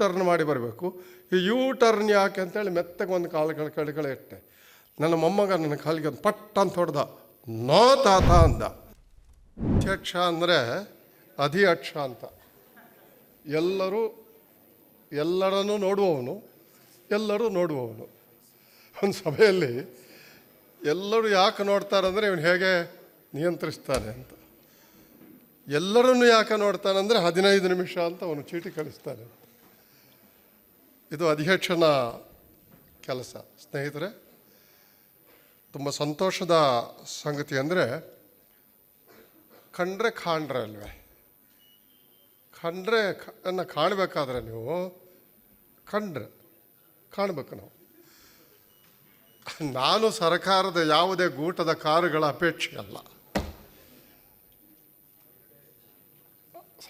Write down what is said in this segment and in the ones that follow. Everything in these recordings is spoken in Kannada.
ಟರ್ನ್ ಮಾಡಿ ಬರಬೇಕು. ಈ ಯೂ ಟರ್ನ್ ಯಾಕೆ ಅಂತೇಳಿ ಮೆತ್ತಗೆ ಒಂದು ಕಾಲು ಕೆಳಗಡೆ ಇಟ್ಟೆ ನನ್ನ ಮೊಮ್ಮಗ ನನ್ನ ಕಾಲಿಗೆ ಒಂದು ಪಟ್ ಅಂತ ಹೊಡೆದ. ನೋ ತಾತ ಅಂದ. ಅಧ್ಯಕ್ಷ ಅಂದರೆ ಅಧಿಯಕ್ಷ ಅಂತ. ಎಲ್ಲರೂ ಎಲ್ಲರನ್ನೂ ನೋಡುವವನು, ಎಲ್ಲರೂ ನೋಡುವವನು. ಒಂದು ಸಭೆಯಲ್ಲಿ ಎಲ್ಲರೂ ಯಾಕೆ ನೋಡ್ತಾರೆ ಅಂದರೆ ಇವನು ಹೇಗೆ ನಿಯಂತ್ರಿಸ್ತಾನೆ ಅಂತ. ಎಲ್ಲರನ್ನು ಯಾಕೆ ನೋಡ್ತಾನೆ ಅಂದರೆ ಹದಿನೈದು ನಿಮಿಷ ಅಂತ ಅವನು ಚೀಟಿ ಕಳಿಸ್ತಾನೆ. ಇದು ಅಧ್ಯಕ್ಷನ ಕೆಲಸ. ಸ್ನೇಹಿತರೆ, ತುಂಬ ಸಂತೋಷದ ಸಂಗತಿ ಅಂದರೆ ಕಂಡ್ರೆ ಕಾಣ್ರೆ ಅಲ್ವೇ? ಕಂಡ್ರೆ ಅನ್ನ ಕಾಣಬೇಕಾದ್ರೆ ನೀವು ಕಂಡ್ರೆ ಕಾಣಬೇಕು ನಾವು. ನಾನು ಸರ್ಕಾರದ ಯಾವುದೇ ಗೂಟದ ಕಾರುಗಳ ಅಪೇಕ್ಷೆ ಅಲ್ಲ.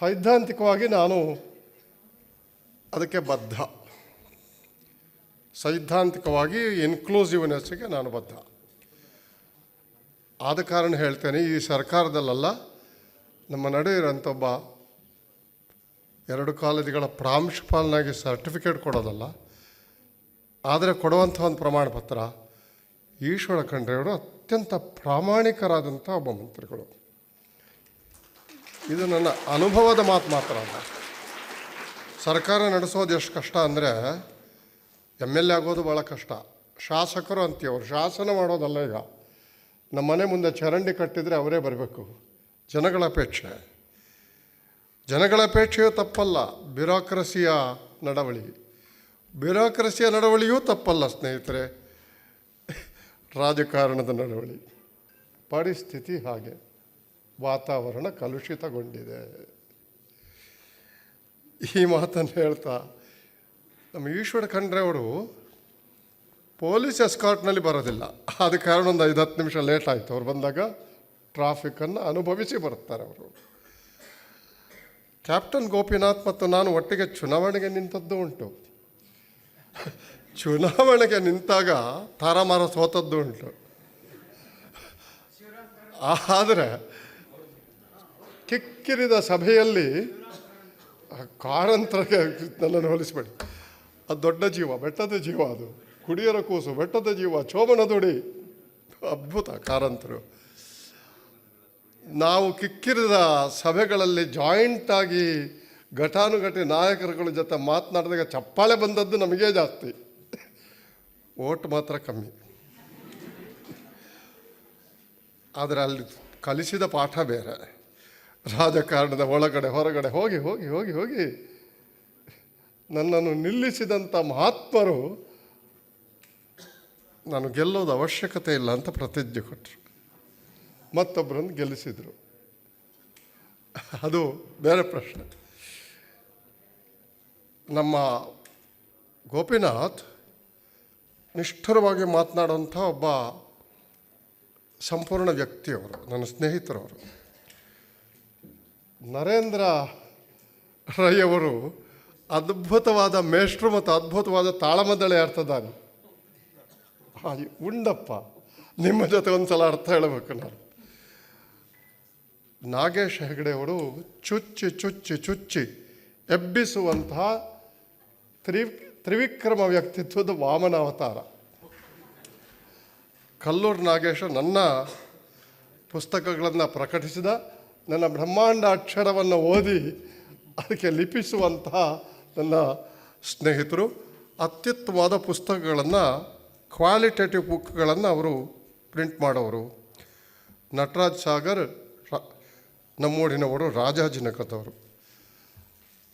ಸೈದ್ಧಾಂತಿಕವಾಗಿ ನಾನು ಅದಕ್ಕೆ ಬದ್ಧ. ಸೈದ್ಧಾಂತಿಕವಾಗಿ ಇನ್ಕ್ಲೂಸಿವ್ನೆಸ್ಗೆ ನಾನು ಬದ್ಧ. ಆದ ಕಾರಣ ಹೇಳ್ತೇನೆ, ಈ ಸರ್ಕಾರದಲ್ಲ ನಮ್ಮ ನಡೆ ಇರೋಂಥ ಒಬ್ಬ ಎರಡು ಕಾಲೇಜುಗಳ ಪ್ರಾಂಶುಪಾಲನಾಗಿ ಸರ್ಟಿಫಿಕೇಟ್ ಕೊಡೋದಲ್ಲ, ಆದರೆ ಕೊಡುವಂಥ ಒಂದು ಪ್ರಮಾಣ ಪತ್ರ ಈಶ್ವರ ಖಂಡ್ರೆಯವರು ಅತ್ಯಂತ ಪ್ರಾಮಾಣಿಕರಾದಂಥ ಒಬ್ಬ ಮಂತ್ರಿಗಳು. ಇದು ನನ್ನ ಅನುಭವದ ಮಾತು ಮಾತ್ರ ಅಲ್ಲ. ಸರ್ಕಾರ ನಡೆಸೋದು ಎಷ್ಟು ಕಷ್ಟ ಅಂದರೆ ಎಂ ಎಲ್ ಎ ಆಗೋದು ಭಾಳ ಕಷ್ಟ. ಶಾಸಕರು ಅಂತೀವ್ರು ಶಾಸನ ಮಾಡೋದಲ್ಲ ಈಗ. ನಮ್ಮ ಮನೆ ಮುಂದೆ ಚರಂಡಿ ಕಟ್ಟಿದರೆ ಅವರೇ ಬರಬೇಕು. ಜನಗಳ ಅಪೇಕ್ಷೆ. ಜನಗಳ ಅಪೇಕ್ಷೆಯೂ ತಪ್ಪಲ್ಲ, ಬ್ಯೂರೋಕ್ರಸಿಯ ನಡವಳಿ. ಬ್ಯೂರೋಕ್ರಸಿಯ ನಡವಳಿಯೂ ತಪ್ಪಲ್ಲ ಸ್ನೇಹಿತರೆ. ರಾಜಕಾರಣದ ನಡವಳಿ. ಪರಿಸ್ಥಿತಿ ಹಾಗೆ. ವಾತಾವರಣ ಕಲುಷಿತಗೊಂಡಿದೆ. ಈ ಮಾತನ್ನು ಹೇಳ್ತಾ ನಮ್ಮ ಈಶ್ವರ ಖಂಡ್ರೆ ಅವರು ಪೊಲೀಸ್ ಎಸ್ಕಾರ್ಟ್ನಲ್ಲಿ ಬರೋದಿಲ್ಲ. ಆದ ಕಾರಣ ಒಂದು ಐದು ಹತ್ತು ನಿಮಿಷ ಲೇಟ್ ಆಯಿತು. ಅವ್ರು ಬಂದಾಗ ಟ್ರಾಫಿಕ್ಕನ್ನು ಅನುಭವಿಸಿ ಬರುತ್ತಾರೆ ಅವರು. ಕ್ಯಾಪ್ಟನ್ ಗೋಪಿನಾಥ್ ಮತ್ತು ನಾನು ಒಟ್ಟಿಗೆ ಚುನಾವಣೆಗೆ ನಿಂತದ್ದು ಉಂಟು. ಚುನಾವಣೆಗೆ ನಿಂತಾಗ ತಾರಾಮಾರ ಸೋತದ್ದು ಉಂಟು. ಆದರೆ ಕಿಕ್ಕಿರಿದ ಸಭೆಯಲ್ಲಿ ಕಾರಂತರಕ್ಕೆ ನನ್ನನ್ನು ಹೋಲಿಸಬೇಡಿ. ಅದು ದೊಡ್ಡ ಜೀವ, ಬೆಟ್ಟದ ಜೀವ ಅದು. ಕುಡಿಯರ ಕೂಸು, ಬೆಟ್ಟದ ಜೀವ, ಚೋಮನ ದುಡಿ. ಅದ್ಭುತ ಕಾರಂತರು. ನಾವು ಕಿಕ್ಕಿರಿದ ಸಭೆಗಳಲ್ಲಿ ಜಾಯಿಂಟ್ ಆಗಿ ಘಟಾನುಘಟಿ ನಾಯಕರುಗಳ ಜೊತೆ ಮಾತನಾಡಿದಾಗ ಚಪ್ಪಾಳೆ ಬಂದದ್ದು ನಮಗೇ ಜಾಸ್ತಿ. ಓಟ್ ಮಾತ್ರ ಕಮ್ಮಿ. ಆದರೆ ಅಲ್ಲಿ ಕಲಿಸಿದ ಪಾಠ ಬೇರೆ. ರಾಜಕಾರಣದ ಒಳಗಡೆ, ಹೊರಗಡೆ ಹೋಗಿ ಹೋಗಿ ಹೋಗಿ ಹೋಗಿ ನನ್ನನ್ನು ನಿಲ್ಲಿಸಿದಂಥ ಮಹಾತ್ಮರು ನಾನು ಗೆಲ್ಲೋದು ಅವಶ್ಯಕತೆ ಇಲ್ಲ ಅಂತ ಪ್ರತಿಜ್ಞೆ ಕೊಟ್ಟರು. ಮತ್ತೊಬ್ಬರನ್ನು ಗೆಲ್ಲಿಸಿದರು. ಅದು ಬೇರೆ ಪ್ರಶ್ನೆ. ನಮ್ಮ ಗೋಪಿನಾಥ್ ನಿಷ್ಠುರವಾಗಿ ಮಾತನಾಡುವಂಥ ಒಬ್ಬ ಸಂಪೂರ್ಣ ವ್ಯಕ್ತಿಯವರು, ನನ್ನ ಸ್ನೇಹಿತರವರು. ನರೇಂದ್ರ ರೈ ಅವರು ಅದ್ಭುತವಾದ ಮೇಷ್ಟ್ರು ಮತ್ತು ಅದ್ಭುತವಾದ ತಾಳಮದ್ದಳೆ ಆಡ್ತದಾನೆ ಹಾಗೆ ಉಂಡಪ್ಪ, ನಿಮ್ಮ ಜೊತೆ ಒಂದು ಸಲ ಅರ್ಥ ಹೇಳಬೇಕು ನಾನು. ನಾಗೇಶ್ ಹೆಗಡೆಯವರು ಚುಚ್ಚಿ ಚುಚ್ಚಿ ಚುಚ್ಚಿ ಎಬ್ಬಿಸುವಂತಹ ತ್ರಿ ತ್ರಿವಿಕ್ರಮ ವ್ಯಕ್ತಿತ್ವದ ವಾಮನ ಅವತಾರ. ಕಲ್ಲೂರು ನಾಗೇಶ ನನ್ನ ಪುಸ್ತಕಗಳನ್ನು ಪ್ರಕಟಿಸಿದ, ನನ್ನ ಬ್ರಹ್ಮಾಂಡ ಅಕ್ಷರವನ್ನು ಓದಿ ಅದಕ್ಕೆ ಲಿಪಿಸುವಂತಹ ನನ್ನ ಸ್ನೇಹಿತರು ಅತ್ಯುತ್ತಮವಾದ ಪುಸ್ತಕಗಳನ್ನು ಕ್ವಾಲಿಟೇಟಿವ್ ಬುಕ್ಗಳನ್ನು ಅವರು ಪ್ರಿಂಟ್ ಮಾಡೋರು. ನಟರಾಜ್ ಸಾಗರ್ ನಮ್ಮೂರಿನವರು ರಾಜಾಜಿನಕದವರು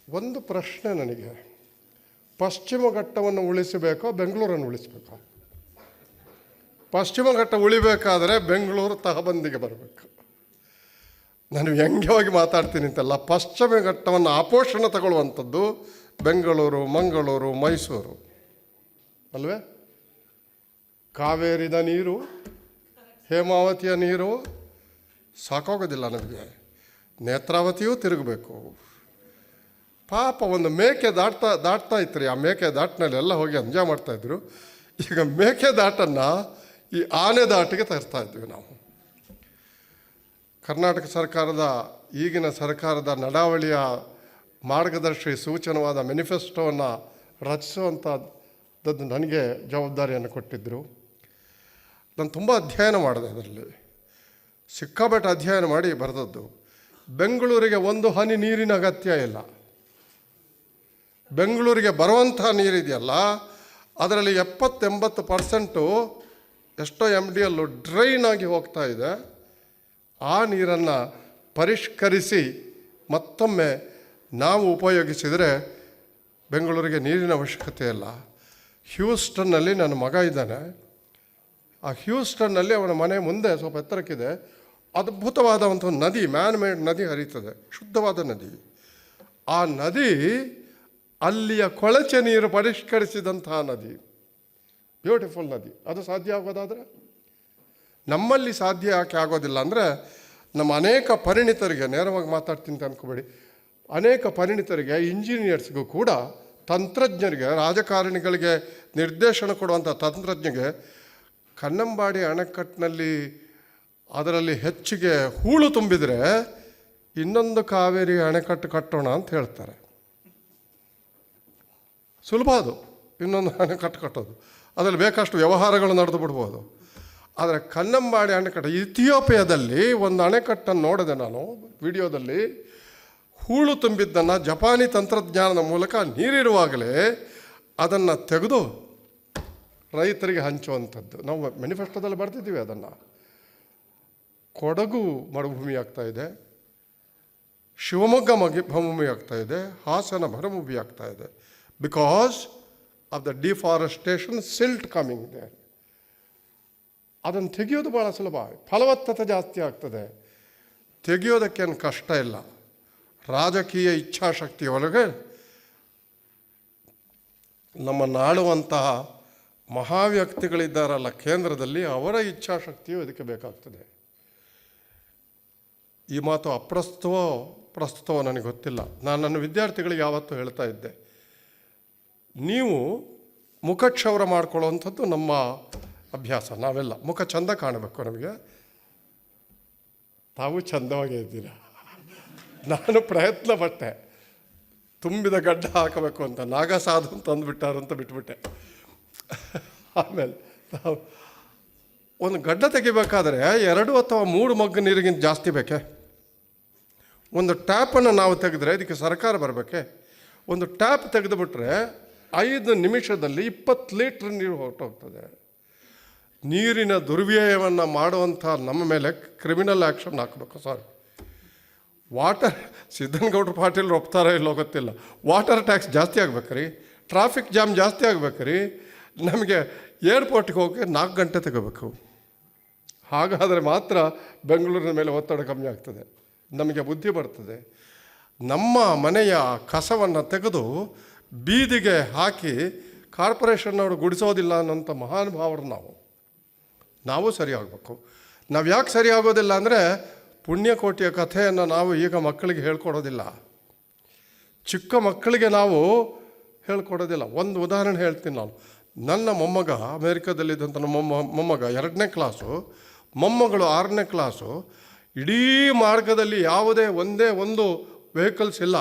ಒಂದು ಪ್ರಶ್ನೆ ನನಗೆ. ಪಶ್ಚಿಮ ಘಟ್ಟವನ್ನು ಉಳಿಸಬೇಕೋ, ಬೆಂಗಳೂರನ್ನು ಉಳಿಸಬೇಕೋ? ಪಶ್ಚಿಮ ಘಟ್ಟ ಉಳಿಬೇಕಾದರೆ ಬೆಂಗಳೂರು ತಹಬಂದಿಗೆ ಬರಬೇಕು. ನಾನು ವ್ಯಂಗ್ಯವಾಗಿ ಮಾತಾಡ್ತೀನಿ ಅಂತಲ್ಲ, ಪಶ್ಚಿಮ ಘಟ್ಟವನ್ನು ಆಪೋಷಣ ತಗೊಳ್ಳುವಂಥದ್ದು ಬೆಂಗಳೂರು, ಮಂಗಳೂರು, ಮೈಸೂರು. ಅಲ್ವೇ? ಕಾವೇರಿದ ನೀರು, ಹೇಮಾವತಿಯ ನೀರು ಸಾಕೋಗೋದಿಲ್ಲ ನಮಗೆ. ನೇತ್ರಾವತಿಯೂ ತಿರುಗಬೇಕು. ಪಾಪ ಒಂದು ಮೇಕೆ ದಾಟ್ತಾ ದಾಟ್ತಾ ಇತ್ತು ಆ ಮೇಕೆ ದಾಟಿನಲ್ಲಿ ಎಲ್ಲ ಹೋಗಿ ಎಂಜಾಯ್ ಮಾಡ್ತಾಯಿದ್ರು ಈಗ ಮೇಕೆ ದಾಟನ್ನು ಈ ಆನೆ ದಾಟಿಗೆ ತರಿಸ್ತಾ ಇದ್ವಿ ನಾವು. ಕರ್ನಾಟಕ ಸರ್ಕಾರದ, ಈಗಿನ ಸರ್ಕಾರದ ನಡಾವಳಿಯ ಮಾರ್ಗದರ್ಶಿ ಸೂಚನವಾದ ಮೆನಿಫೆಸ್ಟೋವನ್ನು ರಚಿಸುವಂಥದ್ದು ನನಗೆ ಜವಾಬ್ದಾರಿಯನ್ನು ಕೊಟ್ಟಿದ್ದರು ನಾನು ತುಂಬ ಅಧ್ಯಯನ ಮಾಡಿದೆ ಅದರಲ್ಲಿ. ಸಿಕ್ಕಾಪಟ್ಟೆ ಅಧ್ಯಯನ ಮಾಡಿ ಬರೆದದ್ದು. ಬೆಂಗಳೂರಿಗೆ ಒಂದು ಹನಿ ನೀರಿನ ಅಗತ್ಯ ಇಲ್ಲ. ಬೆಂಗಳೂರಿಗೆ ಬರುವಂಥ ನೀರಿದೆಯಲ್ಲ, ಅದರಲ್ಲಿ ಎಪ್ಪತ್ತೆಂಬತ್ತು ಪರ್ಸೆಂಟು ಎಷ್ಟೋ ಎಂ ಡಿ ಎಲ್ಲು ಡ್ರೈನ್ ಆಗಿ ಹೋಗ್ತಾ ಇದೆ. ಆ ನೀರನ್ನು ಪರಿಷ್ಕರಿಸಿ ಮತ್ತೊಮ್ಮೆ ನಾವು ಉಪಯೋಗಿಸಿದರೆ ಬೆಂಗಳೂರಿಗೆ ನೀರಿನ ಅವಶ್ಯಕತೆ ಇಲ್ಲ. ಹ್ಯೂಸ್ಟನ್ನಲ್ಲಿ ನನ್ನ ಮಗ ಇದ್ದಾನೆ. ಆ ಹ್ಯೂಸ್ಟನ್ನಲ್ಲಿ ಅವನ ಮನೆ ಮುಂದೆ ಸ್ವಲ್ಪ ಎತ್ತರಕ್ಕಿದೆ. ಅದ್ಭುತವಾದ ಒಂದು ನದಿ ಮ್ಯಾನ್ ಮೇಡ್ ನದಿ ಹರಿತದೆ ಶುದ್ಧವಾದ ನದಿ. ಆ ನದಿ ಅಲ್ಲಿಯ ಕೊಳಚೆ ನೀರು ಪರಿಷ್ಕರಿಸಿದಂತಹ ನದಿ. ಬ್ಯೂಟಿಫುಲ್ ನದಿ. ಅದು ಸಾಧ್ಯ ಆಗೋದಾದರೆ? ನಮ್ಮಲ್ಲಿ ಸಾಧ್ಯ ಯಾಕೆ ಆಗೋದಿಲ್ಲ ಅಂದರೆ, ನಮ್ಮ ಅನೇಕ ಪರಿಣಿತರಿಗೆ, ನೇರವಾಗಿ ಮಾತಾಡ್ತೀನಿ ಅಂತ ಅಂದ್ಕೋಬೇಡಿ ಅನೇಕ ಪರಿಣಿತರಿಗೆ, ಇಂಜಿನಿಯರ್ಸ್ಗೂ ಕೂಡ ತಂತ್ರಜ್ಞರಿಗೆ, ರಾಜಕಾರಣಿಗಳಿಗೆ ನಿರ್ದೇಶನ ಕೊಡುವಂಥ ತಂತ್ರಜ್ಞಗೆ ಕನ್ನಂಬಾಡಿ ಅಣೆಕಟ್ಟಿನಲ್ಲಿ ಅದರಲ್ಲಿ ಹೆಚ್ಚಿಗೆ ಹೂಳು ತುಂಬಿದರೆ ಇನ್ನೊಂದು ಕಾವೇರಿ ಅಣೆಕಟ್ಟು ಕಟ್ಟೋಣ ಅಂತ ಹೇಳ್ತಾರೆ. ಸುಲಭ ಅದು. ಇನ್ನೊಂದು ಅಣೆಕಟ್ಟು ಕಟ್ಟೋದು. ಅದರಲ್ಲಿ ಬೇಕಷ್ಟು ವ್ಯವಹಾರಗಳು ನಡೆದು ಬಿಡ್ಬೋದು. ಆದರೆ ಕನ್ನಂಬಾಡಿ ಅಣೆಕಟ್ಟು, ಇಥಿಯೋಪಿಯಾದಲ್ಲಿ ಒಂದು ಅಣೆಕಟ್ಟನ್ನು ನೋಡಿದೆ ನಾನು, ವಿಡಿಯೋದಲ್ಲಿ. ಹೂಳು ತುಂಬಿದ್ದನ್ನು ಜಪಾನಿ ತಂತ್ರಜ್ಞಾನದ ಮೂಲಕ ನೀರಿರುವಾಗಲೇ ಅದನ್ನು ತೆಗೆದು ರೈತರಿಗೆ ಹಂಚುವಂಥದ್ದು. ನಾವು ಮ್ಯಾನಿಫೆಸ್ಟೋದಲ್ಲಿ ಬರ್ತಿದ್ದೀವಿ ಅದನ್ನು. ಕೊಡಗು ಮರುಭೂಮಿ ಆಗ್ತಾ ಇದೆ. ಶಿವಮೊಗ್ಗ ಮಗಿ ಭೂಮಿ ಆಗ್ತಾ ಇದೆ. ಹಾಸನ ಮರುಭೂಮಿ ಆಗ್ತಾ ಇದೆ. Because of the deforestation silt coming ಇದೆ ಅದನ್ನು ತೆಗೆಯೋದು ಭಾಳ ಸುಲಭ. ಫಲವತ್ತತೆ ಜಾಸ್ತಿ ಆಗ್ತದೆ. ತೆಗೆಯೋದಕ್ಕೇನು ಕಷ್ಟ ಇಲ್ಲ. ರಾಜಕೀಯ ಇಚ್ಛಾಶಕ್ತಿ ಒಳಗೆ ನಮ್ಮನ್ನು ಆಳುವಂತಹ ಮಹಾವ್ಯಕ್ತಿಗಳಿದ್ದಾರಲ್ಲ ಕೇಂದ್ರದಲ್ಲಿ ಅವರ ಇಚ್ಛಾಶಕ್ತಿಯು ಇದಕ್ಕೆ ಬೇಕಾಗ್ತದೆ. ಈ ಮಾತು ಅಪ್ರಸ್ತುತವೋ ಪ್ರಸ್ತುತವೋ ನನಗೆ ಗೊತ್ತಿಲ್ಲ. ನಾನು ನನ್ನ ವಿದ್ಯಾರ್ಥಿಗಳಿಗೆ ಯಾವತ್ತೂ ಹೇಳ್ತಾ ಇದ್ದೆ. ನೀವು ಮುಖಕ್ಷೌರ ಮಾಡ್ಕೊಳ್ಳುವಂಥದ್ದು ನಮ್ಮ ಅಭ್ಯಾಸ, ನಾವೆಲ್ಲ. ಮುಖ ಚಂದ ಕಾಣಬೇಕು ನಮಗೆ. ತಾವು ಚಂದವಾಗಿ ಇದ್ದೀರಾ? ನಾನು ಪ್ರಯತ್ನ ಪಟ್ಟೆ ತುಂಬಿದ ಗಡ್ಡ ಹಾಕಬೇಕು ಅಂತ ಅಂತ ಅಂದ್ಬಿಟ್ಟಾರು ಅಂತ ಬಿಟ್ಬಿಟ್ಟೆ. ಆಮೇಲೆ ಒಂದು ಗಡ್ಡ ತೆಗಿಬೇಕಾದ್ರೆ ಎರಡು ಅಥವಾ ಮೂರು ಮಗ್ಗು ನೀರಿಗಿಂತ ಜಾಸ್ತಿ ಬೇಕೆ? ಒಂದು ಟ್ಯಾಪನ್ನು ನಾವು ತೆಗೆದ್ರೆ ಇದಕ್ಕೆ ಸರ್ಕಾರ ಬರಬೇಕೆ? ಒಂದು ಟ್ಯಾಪ್ ತೆಗೆದುಬಿಟ್ರೆ ಐದು ನಿಮಿಷದಲ್ಲಿ ಇಪ್ಪತ್ತು ಲೀಟ್ರ್ ನೀರು ಹೊರಟೋಗ್ತದೆ. ನೀರಿನ ದುರ್ವ್ಯಯವನ್ನು ಮಾಡುವಂಥ ನಮ್ಮ ಮೇಲೆ ಕ್ರಿಮಿನಲ್ ಆ್ಯಕ್ಷನ್ ಹಾಕಬೇಕು ಸಾರಿ ವಾಟರ್, ಸಿದ್ದನಗೌಡ್ರ ಪಾಟೀಲ್ ಒಪ್ತಾರೋ ಇಲ್ಲೋ ಗೊತ್ತಿಲ್ಲ. ವಾಟರ್ ಟ್ಯಾಕ್ಸ್ ಜಾಸ್ತಿ ಆಗ್ಬೇಕ್ರಿ, ಟ್ರಾಫಿಕ್ ಜಾಮ್ ಜಾಸ್ತಿ ಆಗ್ಬೇಕ್ರಿ, ನಮಗೆ ಏರ್ಪೋರ್ಟ್ಗೆ ಹೋಗಿ ನಾಲ್ಕು ಗಂಟೆ ತಗೋಬೇಕು. ಹಾಗಾದರೆ ಮಾತ್ರ ಬೆಂಗಳೂರಿನ ಮೇಲೆ ಒತ್ತಡ ಕಮ್ಮಿ ಆಗ್ತದೆ. ನಮಗೆ ಬುದ್ಧಿ ಬರ್ತದೆ. ನಮ್ಮ ಮನೆಯ ಕಸವನ್ನು ತೆಗೆದು ಬೀದಿಗೆ ಹಾಕಿ ಕಾರ್ಪೊರೇಷನ್ನವರು ಗುಡಿಸೋದಿಲ್ಲ ಅನ್ನೋಂಥ ಮಹಾನುಭಾವರು ನಾವು. ನಾವು ಸರಿಯಾಗಬೇಕು ನಾವು ಯಾಕೆ ಸರಿಯಾಗೋದಿಲ್ಲ ಅಂದರೆ ಪುಣ್ಯಕೋಟಿಯ ಕಥೆಯನ್ನು ನಾವು ಈಗ ಮಕ್ಕಳಿಗೆ ಹೇಳ್ಕೊಡೋದಿಲ್ಲ. ಚಿಕ್ಕ ಮಕ್ಕಳಿಗೆ ನಾವು ಹೇಳ್ಕೊಡೋದಿಲ್ಲ. ಒಂದು ಉದಾಹರಣೆ ಹೇಳ್ತೀನಿ ನಾನು. ನನ್ನ ಮೊಮ್ಮಗ, ಅಮೇರಿಕಾದಲ್ಲಿದ್ದಂಥ ಮೊಮ್ಮ, ಮೊಮ್ಮಗ, ಎರಡನೇ ಕ್ಲಾಸು, ಮೊಮ್ಮಗಳು ಆರನೇ ಕ್ಲಾಸು, ಇಡೀ ಮಾರ್ಗದಲ್ಲಿ ಯಾವುದೇ ಒಂದೇ ಒಂದು ವೆಹಿಕಲ್ಸ್ ಇಲ್ಲ.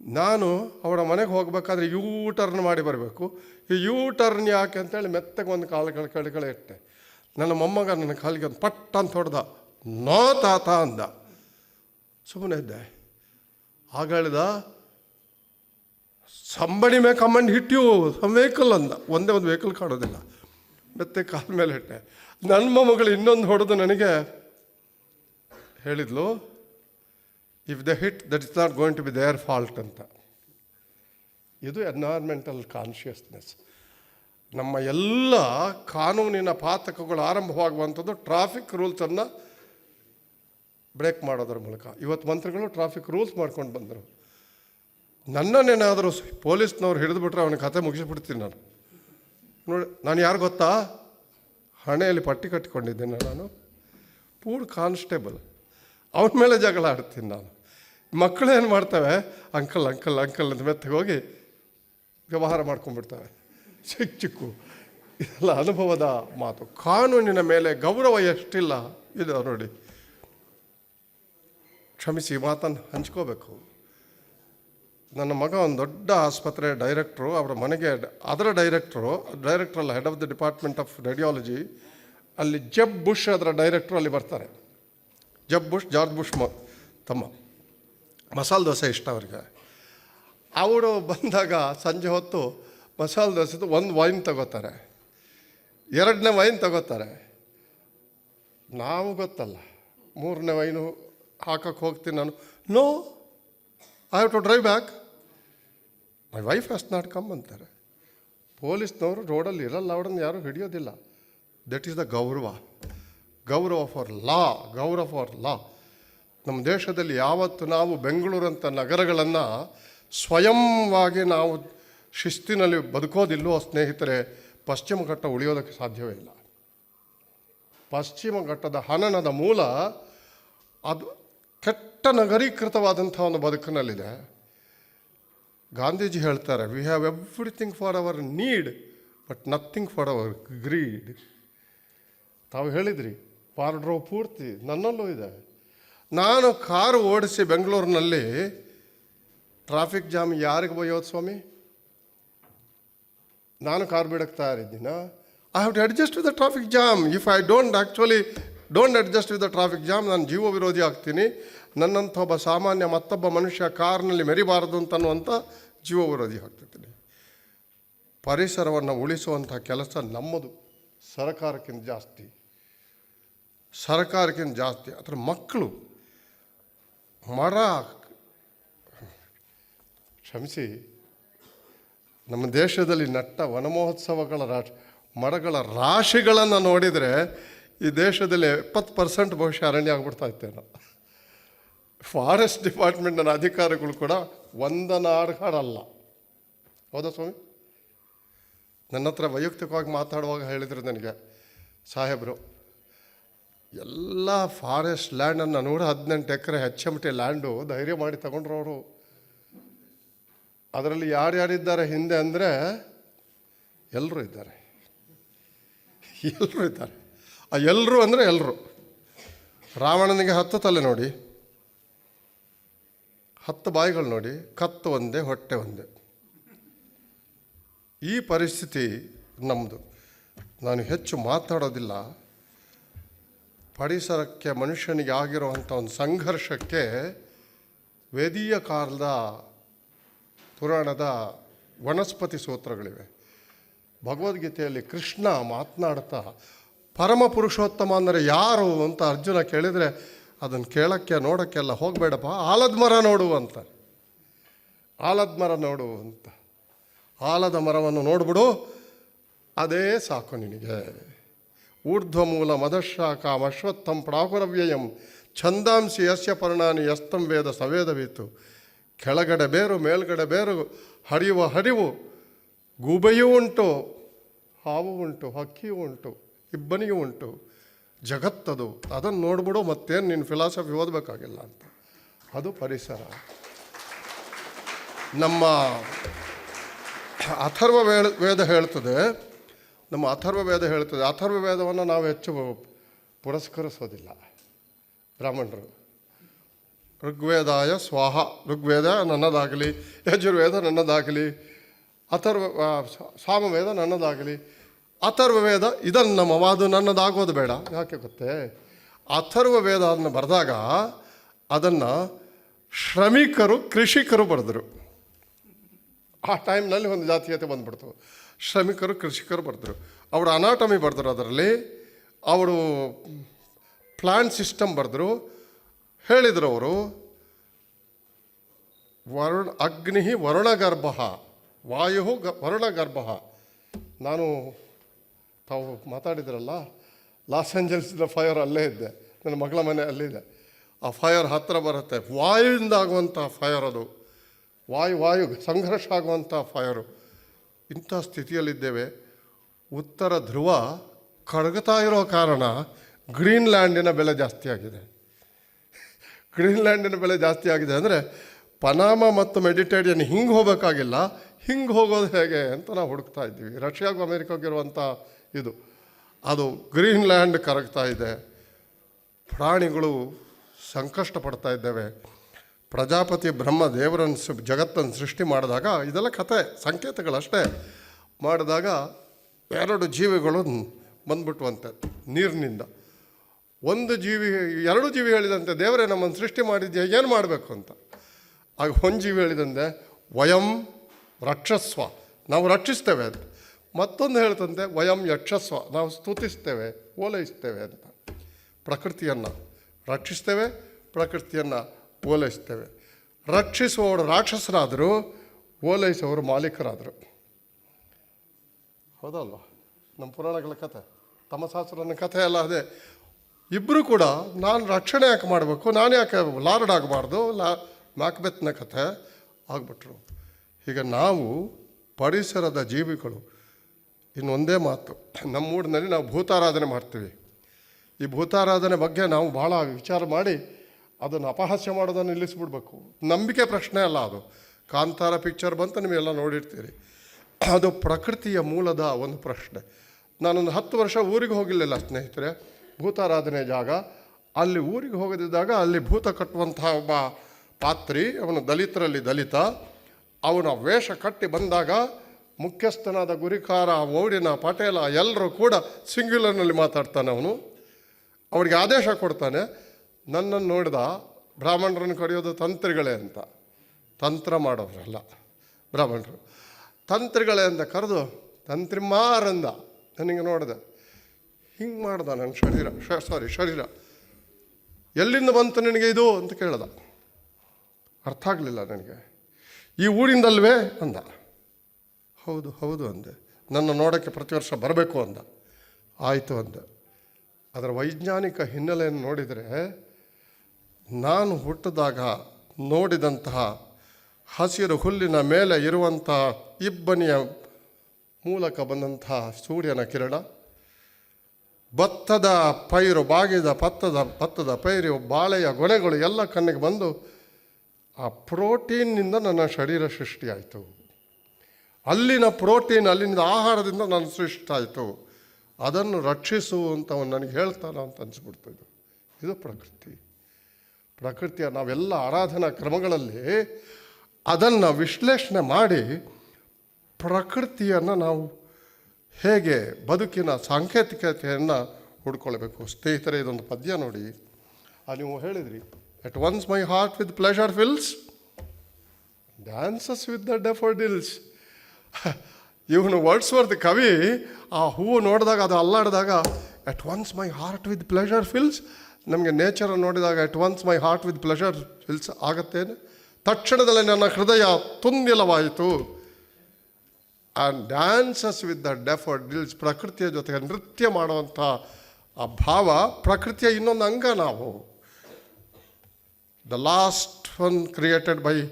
ನಾನು ಅವರ ಮನೆಗೆ ಹೋಗಬೇಕಾದ್ರೆ ಯೂ ಟರ್ನ್ ಮಾಡಿ ಬರಬೇಕು. ಈ ಯೂ ಟರ್ನ್ ಯಾಕೆ ಅಂತೇಳಿ ಮೆತ್ತಗೆ ಒಂದು ಕಾಲು ಕೆಳಗಡೆ ಇಟ್ಟೆ. ನನ್ನ ಮೊಮ್ಮಗ ನನ್ನ ಕಾಲಿಗೆ ಒಂದು ಪಟ್ ಅಂತ ಹೊಡೆದ. ನೋ ತಾತ ಅಂದ. ಸುಮ್ಮನೆ ಇದ್ದೆ. ಆಗ ಹೇಳಿದ, somebody may come and hit you, some vehicle ಅಂದ. ಒಂದೇ ಒಂದು ವೆಹಿಕಲ್ ಕಾಣೋದಿಲ್ಲ. ಮತ್ತೆ ಕಾಲ ಮೇಲೆ ಇಟ್ಟೆ. ನನ್ನ ಮೊಮ್ಮಗಳು ಇನ್ನೊಂದು ಹೊಡೆದು ನನಗೆ ಹೇಳಿದ್ಲು if the hit that is not going to be their fault ಅಂತ. ಇದು ಎನ್ವೈರ್ಮೆಂಟಲ್ ಕಾನ್ಷಿಯಸ್ನೆಸ್ ನಮ್ಮ ಎಲ್ಲ ಕಾನೂನಿನ ಪಾತಕಗಳು ಆರಂಭವಾಗುವಂಥದ್ದು ಟ್ರಾಫಿಕ್ ರೂಲ್ಸನ್ನು ಬ್ರೇಕ್ ಮಾಡೋದ್ರ ಮೂಲಕ. ಇವತ್ತು ಮಂತ್ರಿಗಳು ಟ್ರಾಫಿಕ್ ರೂಲ್ಸ್ ಮಾಡ್ಕೊಂಡು ಬಂದರು. ನನ್ನನ್ನೇನಾದರೂ ಪೊಲೀಸ್ನವ್ರು ಹಿಡಿದುಬಿಟ್ರೆ ಅವನ ಕತೆ ಮುಗಿಸಿಬಿಡ್ತೀನಿ ನಾನು. ನೋಡಿ, ನಾನು ಯಾರು ಗೊತ್ತಾ? ಹಣೆಯಲ್ಲಿ ಪಟ್ಟಿ ಕಟ್ಟಿಕೊಂಡಿದ್ದೇನೆ ನಾನು. Poor constable. ಅವನ ಮೇಲೆ ಜಗಳ ಆಡ್ತೀನಿ ನಾನು. ಮಕ್ಕಳು ಏನು ಮಾಡ್ತವೆ? ಅಂಕಲ್ ಅಂಕಲ್ ಅಂಕಲ್ ಅಂತ ಮೆತ್ತಗೆ ಹೋಗಿ ವ್ಯವಹಾರ ಮಾಡ್ಕೊಂಡ್ಬಿಡ್ತವೆ. ಚಿಕ್ಕ ಚಿಕ್ಕು. ಇದೆಲ್ಲ ಅನುಭವದ ಮಾತು. ಕಾನೂನಿನ ಮೇಲೆ ಗೌರವ ಎಷ್ಟಿಲ್ಲ? ಇದು ನೋಡಿ. ಕ್ಷಮಿಸಿ ಮಾತನ್ನು ಹಂಚ್ಕೋಬೇಕು. ನನ್ನ ಮಗ ಒಂದು ದೊಡ್ಡ ಆಸ್ಪತ್ರೆ ಡೈರೆಕ್ಟ್ರು, ಅವರ ಮನೆಗೆ ಅದರ ಡೈರೆಕ್ಟ್ರು, ಡೈರೆಕ್ಟರ್ ಅಲ್ಲ head of the department of radiology ಅಲ್ಲಿ ಜಬ್ ಬುಷ್ ಅದರ ಡೈರೆಕ್ಟ್ರು ಅಲ್ಲಿ ಬರ್ತಾರೆ. ಜಬ್ ಬುಷ್, ಜಾರ್ಜ್ ಬುಷ್ ಮ, ತಮ್ಮ. ಮಸಾಲೆ ದೋಸೆ ಇಷ್ಟ ಅವರಿಗೆ. ಅವರು ಬಂದಾಗ ಸಂಜೆ ಹೊತ್ತು ಮಸಾಲೆ ದೋಸೆದು ಒಂದು ವೈನ್ ತಗೋತಾರೆ. ಎರಡನೇ ವೈನ್ ತಗೋತಾರೆ. ನಾವು ಗೊತ್ತಲ್ಲ, ಮೂರನೇ ವೈನು ಹಾಕಕ್ಕೆ ಹೋಗ್ತೀನಿ ನಾನು. No I have to drive back my wife has not come ಅಂತಾರೆ. ಪೊಲೀಸ್ನವರು ರೋಡಲ್ಲಿ ಇರಲ್ಲ, ಅವ್ರನ್ನ ಯಾರೂ ಹಿಡಿಯೋದಿಲ್ಲ. ದಟ್ ಈಸ್ ದ ಗೌರವ. ಗೌರವ ಫಾರ್ ಲಾ ಗೌರವ ಫಾರ್ ಲಾ ನಮ್ಮ ದೇಶದಲ್ಲಿ ಯಾವತ್ತು ನಾವು ಬೆಂಗಳೂರಂಥ ನಗರಗಳನ್ನು ಸ್ವಯಂವಾಗಿ ನಾವು ಶಿಸ್ತಿನಲ್ಲಿ ಬದುಕೋದಿಲ್ಲೋ ಸ್ನೇಹಿತರೆ, ಪಶ್ಚಿಮ ಘಟ್ಟ ಉಳಿಯೋದಕ್ಕೆ ಸಾಧ್ಯವೇ ಇಲ್ಲ. ಪಶ್ಚಿಮ ಘಟ್ಟದ ಹನನದ ಮೂಲ ಅದು ಕೆಟ್ಟ ನಗರೀಕೃತವಾದಂಥ ಒಂದು ಬದುಕಿನಲ್ಲಿದೆ. ಗಾಂಧೀಜಿ ಹೇಳ್ತಾರೆ we have everything for our need but nothing for our greed ತಾವು ಹೇಳಿದ್ರಿ ಪಾರ್ಡ್ರೋ ಪೂರ್ತಿ ನನ್ನಲ್ಲೂ ಇದೆ. ನಾನು ಕಾರು ಓಡಿಸಿ ಬೆಂಗಳೂರಿನಲ್ಲಿ ಟ್ರಾಫಿಕ್ ಜಾಮ್ ಯಾರಿಗೆ ಬಯ್ಯೋದು ಸ್ವಾಮಿ? ನಾನು ಕಾರ್ ಬಿಡಕ್ಕೆ ತಯಾರಿದ್ದೀನ? I have to adjust with the traffic jam if I don't actually don't adjust with the traffic jam ನಾನು ಜೀವ ವಿರೋಧಿ ಆಗ್ತೀನಿ. ನನ್ನಂಥ ಒಬ್ಬ ಸಾಮಾನ್ಯ ಮತ್ತೊಬ್ಬ ಮನುಷ್ಯ ಕಾರ್ನಲ್ಲಿ ಮೆರಿಬಾರದು ಅಂತನ್ನುವಂಥ ಜೀವ ವಿರೋಧಿ ಆಗ್ತಿದ್ದೀನಿ. ಪರಿಸರವನ್ನು ಉಳಿಸುವಂಥ ಕೆಲಸ ನಮ್ಮದು. ಸರ್ಕಾರಕ್ಕಿಂತ ಜಾಸ್ತಿ. ಸರ್ಕಾರಕ್ಕಿಂತ ಜಾಸ್ತಿ. ಅದರ ಮಕ್ಕಳು ಮರ ಕ್ಷಮಿಸಿ. ನಮ್ಮ ದೇಶದಲ್ಲಿ ನಟ್ಟ ವನಮಹೋತ್ಸವಗಳ ರಾಶಿ ಮರಗಳ ರಾಶಿಗಳನ್ನು ನೋಡಿದರೆ ಈ ದೇಶದಲ್ಲಿ ಎಪ್ಪತ್ತು ಪರ್ಸೆಂಟ್ ಬಹುಶಃ ಅರಣ್ಯ ಆಗ್ಬಿಡ್ತಾ ಇತ್ತೇನೋ ಫಾರೆಸ್ಟ್ ಡಿಪಾರ್ಟ್ಮೆಂಟ್ನ ಅಧಿಕಾರಿಗಳು ಕೂಡ ಒಂದನಾರ್ಹರಲ್ಲ ಹೌದಾ ಸ್ವಾಮಿ? ನನ್ನ ಹತ್ರ ವೈಯಕ್ತಿಕವಾಗಿ ಮಾತಾಡುವಾಗ ಹೇಳಿದರು ನನಗೆ ಸಾಹೇಬರು, ಎಲ್ಲ ಫಾರೆಸ್ಟ್ ಲ್ಯಾಂಡನ್ನು ನೂರ ಹದಿನೆಂಟು ಎಕರೆ ಟಿ ಲ್ಯಾಂಡು ಧೈರ್ಯ ಮಾಡಿ ತಗೊಂಡ್ರು ಅವರು. ಅದರಲ್ಲಿ ಯಾರ್ಯಾರಿದ್ದಾರೆ ಹಿಂದೆ ಅಂದರೆ ಎಲ್ಲರೂ ಇದ್ದಾರೆ. ಎಲ್ಲರೂ ಇದ್ದಾರೆ. ಆ ಎಲ್ಲರೂ ಅಂದರೆ ಎಲ್ಲರೂ ರಾವಣನಿಗೆ ಹತ್ತು ತಲೆ ನೋಡಿ. ಹತ್ತು ಬಾಯಿಗಳು ನೋಡಿ. ಕತ್ತು ಒಂದೇ, ಹೊಟ್ಟೆ ಒಂದೇ. ಈ ಪರಿಸ್ಥಿತಿ ನಮ್ಮದು ನಾನು ಹೆಚ್ಚು ಮಾತಾಡೋದಿಲ್ಲ. ಪರಿಸರಕ್ಕೆ, ಮನುಷ್ಯನಿಗೆ ಆಗಿರುವಂಥ ಒಂದು ಸಂಘರ್ಷಕ್ಕೆ ವೇದೀಯ ಕಾಲದ ಪುರಾಣದ ವನಸ್ಪತಿ ಸೂತ್ರಗಳಿವೆ. ಭಗವದ್ಗೀತೆಯಲ್ಲಿ ಕೃಷ್ಣ ಮಾತನಾಡ್ತಾ ಪರಮ ಪುರುಷೋತ್ತಮ ಅಂದರೆ ಯಾರು ಅಂತ ಅರ್ಜುನ ಕೇಳಿದರೆ ಅದನ್ನು ಕೇಳೋಕ್ಕೆ, ನೋಡೋಕ್ಕೆಲ್ಲ ಹೋಗಬೇಡಪ್ಪ ಆಲದ ಮರ ನೋಡು ಅಂತ. ಆಲದ ಮರ ನೋಡು ಅಂತ. ಆಲದ ಮರವನ್ನು ನೋಡ್ಬಿಡು, ಅದೇ ಸಾಕು ನಿನಗೆ. ಊರ್ಧ್ವ ಮೂಲ ಮದಶಾಖ ಅಶ್ವತ್ಥಂ ಪ್ರಾಹುರವ್ಯಯಂ ಛಂದಾಂಸಿ ಯಸ್ಯ ಪರ್ಣಾನಿ ಯಸ್ತಂ ವೇದ ಸವೇದವಿತ್ತು ಕೆಳಗಡೆ ಬೇರು, ಮೇಲ್ಗಡೆ ಬೇರು, ಹರಿಯುವ ಹರಿವು, ಗೂಬೆಯೂ ಉಂಟು, ಹಾವು ಉಂಟು, ಹಕ್ಕಿಯೂ ಉಂಟು. ಇಬ್ಬನಿಯೂ ಉಂಟು. ಜಗತ್ತದು ಅದನ್ನು ನೋಡ್ಬಿಡು, ಮತ್ತೇನು ನಿನ್ನ ಫಿಲಾಸಫಿ ಓದಬೇಕಾಗಿಲ್ಲ ಅಂತ. ಅದು ಪರಿಸರ. ನಮ್ಮ ಅಥರ್ವ ವೇದ ವೇದ ಹೇಳ್ತದೆ. ನಮ್ಮ ಅಥರ್ವ ವೇದ ಹೇಳ್ತದೆ. ಅಥರ್ವ ವೇದವನ್ನು ನಾವು ಹೆಚ್ಚು ಪುರಸ್ಕರಿಸೋದಿಲ್ಲ. ಬ್ರಾಹ್ಮಣರು. ಋಗ್ವೇದಾಯ ಸ್ವಾಹ. ಋಗ್ವೇದ ನನ್ನದಾಗಲಿ, ಯಜುರ್ವೇದ ನನ್ನದಾಗಲಿ, ಅಥರ್ವ ಸಾಮವೇದ ನನ್ನದಾಗಲಿ ಅಥರ್ವ ವೇದ ಇದನ್ನು ನಮ್ಮ ಅದು ನನ್ನದಾಗೋದು ಬೇಡ. ಯಾಕೆ ಗೊತ್ತೇ? ಅಥರ್ವ ವೇದ ಅದನ್ನು ಬರೆದಾಗ ಅದನ್ನು ಶ್ರಮಿಕರು, ಕೃಷಿಕರು ಬರೆದರು. ಆ ಟೈಮ್ನಲ್ಲಿ ಒಂದು ಜಾತೀಯತೆ ಬಂದ್ಬಿಡ್ತು. ಶ್ರಮಿಕರು, ಕೃಷಿಕರು ಬರೆದರು. ಅವರು ಅನಾಟಮಿ ಬರೆದರು ಅದರಲ್ಲಿ. ಅವರು ಪ್ಲಾಂಟ್ ಸಿಸ್ಟಮ್ ಬರೆದ್ರು. ಹೇಳಿದರು ಅವರು, ವರುಣ ಅಗ್ನಿ ವರುಣಗರ್ಭ ವಾಯು ಗ, ವರುಣಗರ್ಭ. ನಾನು ತಾವು ಮಾತಾಡಿದ್ರಲ್ಲ? ಲಾಸ್ ಏಂಜಲ್ಸ್ದ ಫೈರ್ ಅಲ್ಲೇ ಇದ್ದೆ. ನನ್ನ ಮಗಳ ಮನೆ ಅಲ್ಲಿದೆ ಆ ಫೈರ್ ಹತ್ತಿರ ಬರುತ್ತೆ. ವಾಯುವಿಂದ ಆಗುವಂಥ ಫೈರ್ ಅದು. ವಾಯು ವಾಯು, ಸಂಘರ್ಷ ಆಗುವಂಥ ಫೈರು. ಇಂಥ ಸ್ಥಿತಿಯಲ್ಲಿದ್ದೇವೆ. ಉತ್ತರ ಧ್ರುವ ಕಡಗತಾ ಇರೋ ಕಾರಣ ಗ್ರೀನ್ಲ್ಯಾಂಡಿನ ಬೆಲೆ ಜಾಸ್ತಿ ಆಗಿದೆ. ಗ್ರೀನ್ಲ್ಯಾಂಡಿನ ಬೆಲೆ ಜಾಸ್ತಿ ಆಗಿದೆ ಅಂದರೆ ಪನಾಮ ಮತ್ತು ಮೆಡಿಟೇರಿಯನ್ ಹಿಂಗೆ ಹೋಗಬೇಕಾಗಿಲ್ಲ, ಹಿಂಗೆ ಹೋಗೋದು ಹೇಗೆ ಅಂತ ನಾವು ಹುಡುಕ್ತಾ ಇದ್ದೀವಿ. ರಷ್ಯಾಗೂ ಅಮೇರಿಕಾಗಿರುವಂಥ ಇದು. ಅದು ಗ್ರೀನ್ಲ್ಯಾಂಡ್ ಕರಗ್ತಾ ಇದೆ. ಪ್ರಾಣಿಗಳು ಸಂಕಷ್ಟ ಪಡ್ತಾ ಇದ್ದೇವೆ. ಪ್ರಜಾಪತಿ ಬ್ರಹ್ಮ ದೇವರನ್ನು ಜಗತ್ತನ್ನು ಸೃಷ್ಟಿ ಮಾಡಿದಾಗ ಇದೆಲ್ಲ ಕಥೆ ಸಂಕೇತಗಳಷ್ಟೇ ಮಾಡಿದಾಗ ಎರಡು ಜೀವಿಗಳು ಬಂದ್ಬಿಟ್ಟುವಂತೆ ನೀರಿನಿಂದ. ಒಂದು ಜೀವಿ, ಎರಡು ಜೀವಿ ಹೇಳಿದಂತೆ, ದೇವರೇ ನಮ್ಮನ್ನು ಸೃಷ್ಟಿ ಮಾಡಿದ್ಯಾ, ಏನು ಮಾಡಬೇಕು ಅಂತ. ಆಗ ಒಂದು ಜೀವಿ ಹೇಳಿದಂತೆ, ವಯಂ ರಕ್ಷಸ್ವ. ನಾವು ರಕ್ಷಿಸ್ತೇವೆ ಅಂತ ಮತ್ತೊಂದು ಹೇಳ್ತಂತೆ, ವಯಂ ಯಕ್ಷಸ್ವ ನಾವು ಸ್ತುತಿಸ್ತೇವೆ, ಓಲೈಸ್ತೇವೆ ಅಂತ. ಪ್ರಕೃತಿಯನ್ನು ರಕ್ಷಿಸ್ತೇವೆ, ಪ್ರಕೃತಿಯನ್ನು ಓಲೈಸ್ತೇವೆ. ರಕ್ಷಿಸುವವರು ರಾಕ್ಷಸರಾದರು, ಓಲೈಸುವವರು ಮಾಲೀಕರಾದರು. ಹೌದಲ್ವ? ನಮ್ಮ ಪುರಾಣಗಳ ಕಥೆ, ತಮಸಾಸುರನ ಕಥೆ ಎಲ್ಲ ಅದೇ. ಇಬ್ಬರು ಕೂಡ ನಾನು ರಕ್ಷಣೆ ಯಾಕೆ ಮಾಡಬೇಕು, ನಾನು ಯಾಕೆ ಲಾರ್ಡ್ ಆಗಬಾರ್ದು, ಲಾ ಮ್ಯಾಕ್ಬೆತ್ನ ಕಥೆ ಆಗ್ಬಿಟ್ರು. ಈಗ ನಾವು ಪರಿಸರದ ಜೀವಿಗಳು ಇನ್ನೊಂದೇ ಮಾತು. ನಮ್ಮ ಊರಿನಲ್ಲಿ ನಾವು ಭೂತಾರಾಧನೆ ಮಾಡ್ತೀವಿ. ಈ ಭೂತಾರಾಧನೆ ಬಗ್ಗೆ ನಾವು ಭಾಳ ವಿಚಾರ ಮಾಡಿ ಅದನ್ನು ಅಪಹಾಸ್ಯ ಮಾಡೋದನ್ನು ನಿಲ್ಲಿಸ್ಬಿಡ್ಬೇಕು. ನಂಬಿಕೆ ಪ್ರಶ್ನೆ ಅಲ್ಲ ಅದು. ಕಾಂತಾರ ಪಿಕ್ಚರ್ ಬಂತು ನೀವೆಲ್ಲ ನೋಡಿರ್ತೀರಿ. ಅದು ಪ್ರಕೃತಿಯ ಮೂಲದ ಒಂದು ಪ್ರಶ್ನೆ. ನಾನೊಂದು ಹತ್ತು ವರ್ಷ ಊರಿಗೆ ಹೋಗಿರಲಿಲ್ಲ ಸ್ನೇಹಿತರೆ. ಭೂತಾರಾಧನೆ ಜಾಗ. ಅಲ್ಲಿ ಊರಿಗೆ ಹೋಗದಿದ್ದಾಗ ಅಲ್ಲಿ ಭೂತ ಕಟ್ಟುವಂತಹ ಒಬ್ಬ ಪಾತ್ರಿ, ಅವನು ದಲಿತರಲ್ಲಿ ದಲಿತ. ಅವನ ವೇಷ ಕಟ್ಟಿ ಬಂದಾಗ ಮುಖ್ಯಸ್ಥನಾದ ಗುರಿಕಾರ ಓಡಿನ ಪಟೇಲ ಎಲ್ಲರೂ ಕೂಡ ಸಿಂಗ್ಯುಲರ್ನಲ್ಲಿ ಮಾತಾಡ್ತಾನೆ ಅವನು. ಅವರಿಗೆ ಆದೇಶ ಕೊಡ್ತಾನೆ, ನನ್ನನ್ನು ನೋಡಿದ ಬ್ರಾಹ್ಮಣರನ್ನು ಕರೆಯೋದು ತಂತ್ರಿಗಳೇ ಅಂತ. ತಂತ್ರ ಮಾಡೋರಲ್ಲ ಬ್ರಾಹ್ಮಣರು. ತಂತ್ರಿಗಳೇ ಅಂತ ಕರೆದು ತಂತ್ರಿಮಾರಂದ ನನಗೆ ನೋಡಿದೆ. ಹಿಂಗೆ ಮಾಡ್ದ ನನ್ನ ಶರೀರ ಸಾರಿ ಶರೀರ. ಎಲ್ಲಿಂದ ಬಂತು ನಿನಗೆ ಇದು? ಅಂತ ಕೇಳ್ದ. ಅರ್ಥ ಆಗಲಿಲ್ಲ ನನಗೆ. ಈ ಊರಿಂದಲ್ವೇ? ಅಂದ. ಹೌದು ಹೌದು ಅಂದೆ. ನನ್ನ ನೋಡೋಕ್ಕೆ ಪ್ರತಿ ವರ್ಷ ಬರಬೇಕು ಅಂದ. ಆಯಿತು ಅಂದೆ. ಅದರ ವೈಜ್ಞಾನಿಕ ಹಿನ್ನೆಲೆಯನ್ನು ನೋಡಿದರೆ, ನಾನು ಹುಟ್ಟಿದಾಗ ನೋಡಿದಂತಹ ಹಸಿರು ಹುಲ್ಲಿನ ಮೇಲೆ ಇರುವಂತಹ ಇಬ್ಬನಿಯ ಮೂಲಕ ಬಂದಂತಹ ಸೂರ್ಯನ ಕಿರಣ, ಭತ್ತದ ಪೈರು, ಬಾಗಿದ ಭತ್ತದ ಭತ್ತದ ಪೈರು, ಬಾಳೆಯ ಗೊನೆಗಳು ಎಲ್ಲ ಕಣ್ಣಿಗೆ ಬಂದು ಆ ಪ್ರೋಟೀನ್ನಿಂದ ನನ್ನ ಶರೀರ ಸೃಷ್ಟಿಯಾಯಿತು. ಅಲ್ಲಿನ ಪ್ರೋಟೀನ್, ಅಲ್ಲಿನ ಆಹಾರದಿಂದ ನಾನು ಸೃಷ್ಟಿ ಆಯಿತು. ಅದನ್ನು ರಕ್ಷಿಸು ಅಂತ ಅವನು ನನಗೆ ಹೇಳ್ತಾನ ಅಂತ ಅನಿಸ್ಬಿಡ್ತು ಇದು. ಪ್ರಕೃತಿ. ಪ್ರಕೃತಿಯ ನಾವೆಲ್ಲ ಆರಾಧನಾ ಕ್ರಮಗಳಲ್ಲಿ ಅದನ್ನು ವಿಶ್ಲೇಷಣೆ ಮಾಡಿ ಪ್ರಕೃತಿಯನ್ನು ನಾವು ಹೇಗೆ ಬದುಕಿನ ಸಾಂಕೇತಿಕತೆಯನ್ನು ಹುಡ್ಕೊಳ್ಬೇಕು. ಸ್ನೇಹಿತರೆ, ಇದೊಂದು ಪದ್ಯ ನೋಡಿ. ನೀವು ಹೇಳಿದ್ರಿ at once my heart with pleasure fills dances with the daffodils ಇವನು ವರ್ಡ್ಸ್ವರ್ತ್ ಕವಿ, ಆ ಹೂವು ನೋಡಿದಾಗ, ಅದು ಅಲ್ಲಾಡಿದಾಗ at once my heart with pleasure fills ನಮಗೆ ನೇಚರ್ ನೋಡಿದಾಗ at once my heart with pleasure fills ಆಗುತ್ತೇನೆ? ತಕ್ಷಣದಲ್ಲಿ ನನ್ನ ಹೃದಯ ತುಂದಿಲವಾಯಿತು and dances with the daffodils ಪ್ರಕೃತಿಯ ಜೊತೆಗೆ ನೃತ್ಯ ಮಾಡುವಂಥ ಆ ಭಾವ, ಪ್ರಕೃತಿಯ ಇನ್ನೊಂದು ಅಂಗ ನಾವು. The last one created by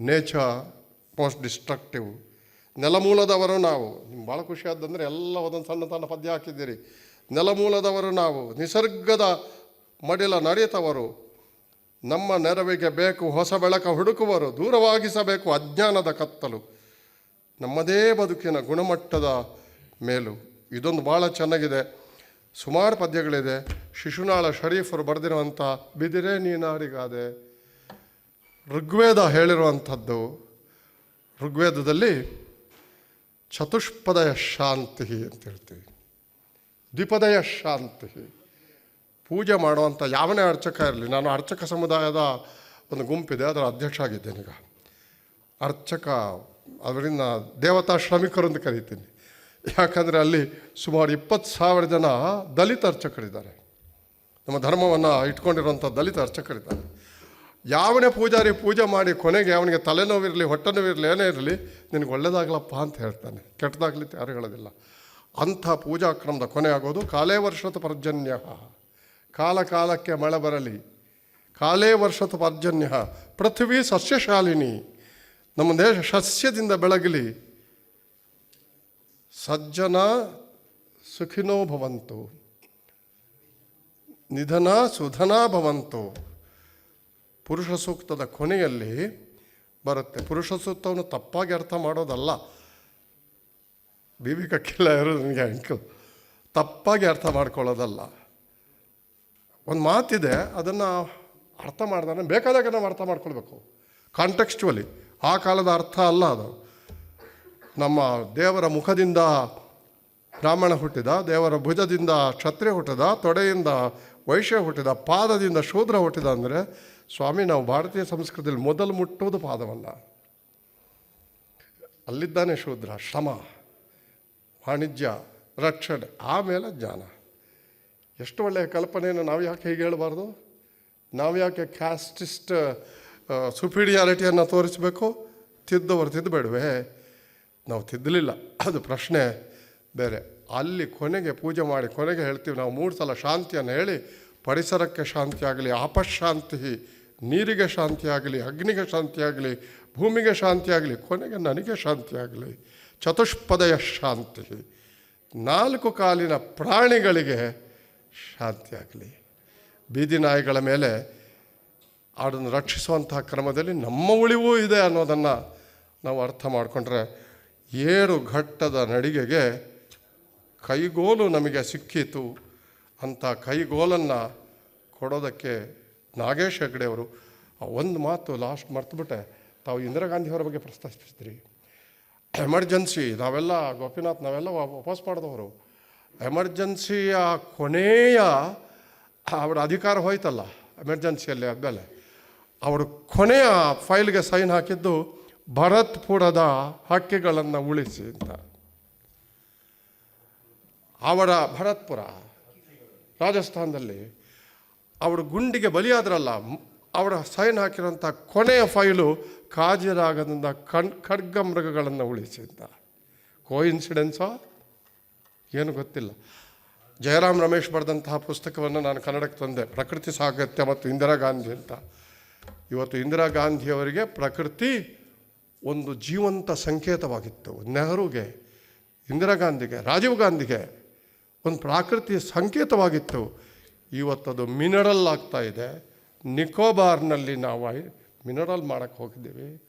nature most destructive ನೆಲಮೂಲದವರು ನಾವು. ನಿಮ್ಗೆ ಭಾಳ ಖುಷಿ ಆದಂದರೆ ಎಲ್ಲ ಒಂದೊಂದು ಸಣ್ಣ ಸಣ್ಣ ಪದ್ಯ ಹಾಕಿದ್ದೀರಿ. ನೆಲಮೂಲದವರು ನಾವು, ನಿಸರ್ಗದ ಮಡಿಲ ನಡೆಯುತ್ತವರು. ನಮ್ಮ ನೆರವಿಗೆ ಬೇಕು ಹೊಸ ಬೆಳಕ ಹುಡುಕುವರು, ದೂರವಾಗಿಸಬೇಕು ಅಜ್ಞಾನದ ಕತ್ತಲು. ನಮ್ಮದೇ ಬದುಕಿನ ಗುಣಮಟ್ಟದ ಮೇಲು. ಇದೊಂದು ಭಾಳ ಚೆನ್ನಾಗಿದೆ. ಸುಮಾರು ಪದ್ಯಗಳಿದೆ. ಶಿಶುನಾಳ ಶರೀಫರು ಬರೆದಿರುವಂಥ ಬಿದಿರೇ ನೀನಾರಿಗಾದೆ ಋಗ್ವೇದ ಹೇಳಿರುವಂಥದ್ದು. ಋಗ್ವೇದದಲ್ಲಿ ಚತುಷ್ಪದಯ ಶಾಂತಿ ಅಂತ ಹೇಳ್ತೀವಿ ದ್ವಿಪದಯ ಶಾಂತಿ ಪೂಜೆ ಮಾಡುವಂಥ ಯಾವನೇ ಅರ್ಚಕ ಇರಲಿ, ನಾನು ಅರ್ಚಕ ಸಮುದಾಯದ ಒಂದು ಗುಂಪಿದೆ, ಅದರ ಅಧ್ಯಕ್ಷ ಆಗಿದ್ದೇನೀಗ ಅರ್ಚಕ ಅದರಿಂದ ದೇವತಾ ಶ್ರಮಿಕರು ಅಂತ ಕರಿತೀನಿ. ಯಾಕಂದರೆ ಅಲ್ಲಿ ಸುಮಾರು ಇಪ್ಪತ್ತು ಸಾವಿರ ಜನ ದಲಿತ ಅರ್ಚಕರಿದ್ದಾರೆ. ನಮ್ಮ ಧರ್ಮವನ್ನು ಇಟ್ಕೊಂಡಿರುವಂಥ ದಲಿತ ಅರ್ಚಕರಿದ್ದಾರೆ. ಯಾವನೇ ಪೂಜಾರಿ ಪೂಜೆ ಮಾಡಿ ಕೊನೆಗೆ ಅವನಿಗೆ ತಲೆನೋವಿರಲಿ ಹೊಟ್ಟೆ ನೋವಿರಲಿ ಏನೇ ಇರಲಿ, ನಿನಗೆ ಒಳ್ಳೆಯದಾಗಲಪ್ಪ ಅಂತ ಹೇಳ್ತಾನೆ. ಕೆಟ್ಟದಾಗಲಿ ಯಾರು ಹೇಳೋದಿಲ್ಲ. ಅಂಥ ಪೂಜಾ ಕ್ರಮದ ಕೊನೆ ಆಗೋದು ಕಾಲೇ ವರ್ಷದ ಪರ್ಜನ್ಯ. ಕಾಲ ಕಾಲಕ್ಕೆ ಮಳೆ ಬರಲಿ. ಕಾಲೇ ವರ್ಷದ ಪರ್ಜನ್ಯ. ಪೃಥ್ವಿ ಸಸ್ಯಶಾಲಿನಿ. ನಮ್ಮ ದೇಶ ಸಸ್ಯದಿಂದ ಬೆಳಗಲಿ. ಸಜ್ಜನ ಸುಖಿನೋ ಭವಂತು. ನಿಧನ ಸುಧನಾ ಭವಂತು. ಪುರುಷ ಸೂಕ್ತದ ಕೊನೆಯಲ್ಲಿ ಬರುತ್ತೆ. ಪುರುಷ ಸೂಕ್ತವನ್ನು ತಪ್ಪಾಗಿ ಅರ್ಥ ಮಾಡೋದಲ್ಲ. ಬಿ ಕಕ್ಕಿಲ್ಲ ಇರೋದು ನನಗೆ ಅಂಕು ತಪ್ಪಾಗಿ ಅರ್ಥ ಮಾಡ್ಕೊಳ್ಳೋದಲ್ಲ. ಒಂದು ಮಾತಿದೆ, ಅದನ್ನು ಅರ್ಥ ಮಾಡಿದಾಗ ಬೇಕಾದಾಗ ನಾವು ಅರ್ಥ ಮಾಡ್ಕೊಳ್ಬೇಕು. ಕಾಂಟೆಕ್ಸ್ಟುವಲಿ ಆ ಕಾಲದ ಅರ್ಥ ಅಲ್ಲ ಅದು. ನಮ್ಮ ದೇವರ ಮುಖದಿಂದ ಬ್ರಾಹ್ಮಣ ಹುಟ್ಟಿದ, ದೇವರ ಭುಜದಿಂದ ಕ್ಷತ್ರಿಯ ಹುಟ್ಟಿದ, ತೊಡೆಯಿಂದ ವೈಶ್ಯ ಹುಟ್ಟಿದ, ಪಾದದಿಂದ ಶೂದ್ರ ಹುಟ್ಟಿದ ಅಂದರೆ ಸ್ವಾಮಿ, ನಾವು ಭಾರತೀಯ ಸಂಸ್ಕೃತಿಯಲ್ಲಿ ಮೊದಲು ಮುಟ್ಟೋದು ಪಾದವನ್ನು ಅಲ್ಲಿದ್ದಾನೆ ಶೂದ್ರ, ಶ್ರಮ, ವಾಣಿಜ್ಯ, ರಕ್ಷಣೆ, ಆಮೇಲೆ ಜ್ಞಾನ. ಎಷ್ಟು ಒಳ್ಳೆಯ ಕಲ್ಪನೆಯನ್ನು ನಾವು ಯಾಕೆ ಹೀಗೆ ಹೇಳಬಾರ್ದು? ನಾವು ಯಾಕೆ ಕ್ಯಾಸ್ಟಿಸ್ಟ್ ಸುಪೀರಿಯಾರಿಟಿಯನ್ನು ತೋರಿಸಬೇಕು? ತಿದ್ದವರು ತಿದ್ದಬೇಡವೆ? ನಾವು ತಿದ್ದಲಿಲ್ಲ, ಅದು ಪ್ರಶ್ನೆ ಬೇರೆ. ಅಲ್ಲಿ ಕೊನೆಗೆ ಪೂಜೆ ಮಾಡಿ ಕೊನೆಗೆ ಹೇಳ್ತೀವಿ, ನಾವು ಮೂರು ಸಲ ಶಾಂತಿಯನ್ನು ಹೇಳಿ, ಪರಿಸರಕ್ಕೆ ಶಾಂತಿ ಆಗಲಿ ಆಪಶಾಂತಿ ನೀರಿಗೆ ಶಾಂತಿ ಆಗಲಿ ಅಗ್ನಿಗೆ ಶಾಂತಿ ಆಗಲಿ ಭೂಮಿಗೆ ಶಾಂತಿ ಆಗಲಿ ಕೊನೆಗೆ ನನಗೆ ಶಾಂತಿ ಆಗಲಿ ಚತುಷ್ಪದಯ ಶಾಂತಿ. ನಾಲ್ಕು ಕಾಲಿನ ಪ್ರಾಣಿಗಳಿಗೆ ಶಾಂತಿ ಆಗಲಿ ಬೀದಿ ನಾಯಿಗಳ ಮೇಲೆ ಅದನ್ನು ರಕ್ಷಿಸುವಂತಹ ಕ್ರಮದಲ್ಲಿ ನಮ್ಮ ಉಳಿವೂ ಇದೆ ಅನ್ನೋದನ್ನು ನಾವು ಅರ್ಥ ಮಾಡಿಕೊಂಡ್ರೆ ಏರು ಘಟ್ಟದ ನಡಿಗೆಗೆ ಕೈಗೋಲು ನಮಗೆ ಸಿಕ್ಕಿತು ಅಂತ ಕೈಗೋಲನ್ನು ಕೊಡೋದಕ್ಕೆ ನಾಗೇಶ್ ಹೆಗ್ಡೆ ಅವರು ಒಂದು ಮಾತು ಲಾಸ್ಟ್ ಮರ್ತುಬಿಟ್ಟೆ. ತಾವು ಇಂದಿರಾ ಗಾಂಧಿಯವರ ಬಗ್ಗೆ ಪ್ರಸ್ತಾಪಿಸಿದ್ರಿ ಎಮರ್ಜೆನ್ಸಿ, ನಾವೆಲ್ಲ ಗೋಪಿನಾಥ್, ನಾವೆಲ್ಲ ವಾಪಸ್ ಮಾಡಿದವರು. ಎಮರ್ಜೆನ್ಸಿಯ ಕೊನೆಯ ಅವರ ಅಧಿಕಾರ ಹೋಯ್ತಲ್ಲ, ಎಮರ್ಜೆನ್ಸಿಯಲ್ಲಿ ಆದಮೇಲೆ ಅವರು ಕೊನೆಯ ಫೈಲ್ಗೆ ಸೈನ್ ಹಾಕಿದ್ದು ಭರತ್ಪುರದ ಹಕ್ಕಿಗಳನ್ನು ಉಳಿಸಿ ಅಂತ. ಅವರ ಭರತ್ಪುರ ರಾಜಸ್ಥಾನದಲ್ಲಿ ಅವರು ಗುಂಡಿಗೆ ಬಲಿಯಾದ್ರಲ್ಲ, ಅವರ ಸೈನ್ ಹಾಕಿರೋಂಥ ಕೊನೆಯ ಫೈಲು ಕಾಜಿರಾಗದಿಂದ ಕಣ್ ಖಡ್ಗ ಮೃಗಗಳನ್ನು ಉಳಿಸಿದ್ದ ಕೋ ಇನ್ಸಿಡೆನ್ಸೋ ಏನು ಗೊತ್ತಿಲ್ಲ. ಜಯರಾಮ್ ರಮೇಶ್ ಬರೆದಂತಹ ಪುಸ್ತಕವನ್ನು ನಾನು ಕನ್ನಡಕ್ಕೆ ತಂದೆ. ಪ್ರಕೃತಿ ಸಾಗತ್ಯ ಮತ್ತು ಇಂದಿರಾ ಗಾಂಧಿ ಅಂತ. ಇವತ್ತು ಇಂದಿರಾ ಗಾಂಧಿಯವರಿಗೆ ಪ್ರಕೃತಿ ಒಂದು ಜೀವಂತ ಸಂಕೇತವಾಗಿತ್ತು. ನೆಹರುಗೆ, ಇಂದಿರಾ ಗಾಂಧಿಗೆ, ರಾಜೀವ್ ಗಾಂಧಿಗೆ ಒಂದು ಪ್ರಾಕೃತಿಯ ಸಂಕೇತವಾಗಿತ್ತು. ಇವತ್ತದು ಮಿನರಲ್ ಆಗ್ತಾ ಇದೆ. ನಿಕೋಬಾರ್ನಲ್ಲಿ ನಾವು ಮಿನರಲ್ ಮಾಡೋಕ್ಕೆ ಹೋಗಿದ್ದೀವಿ.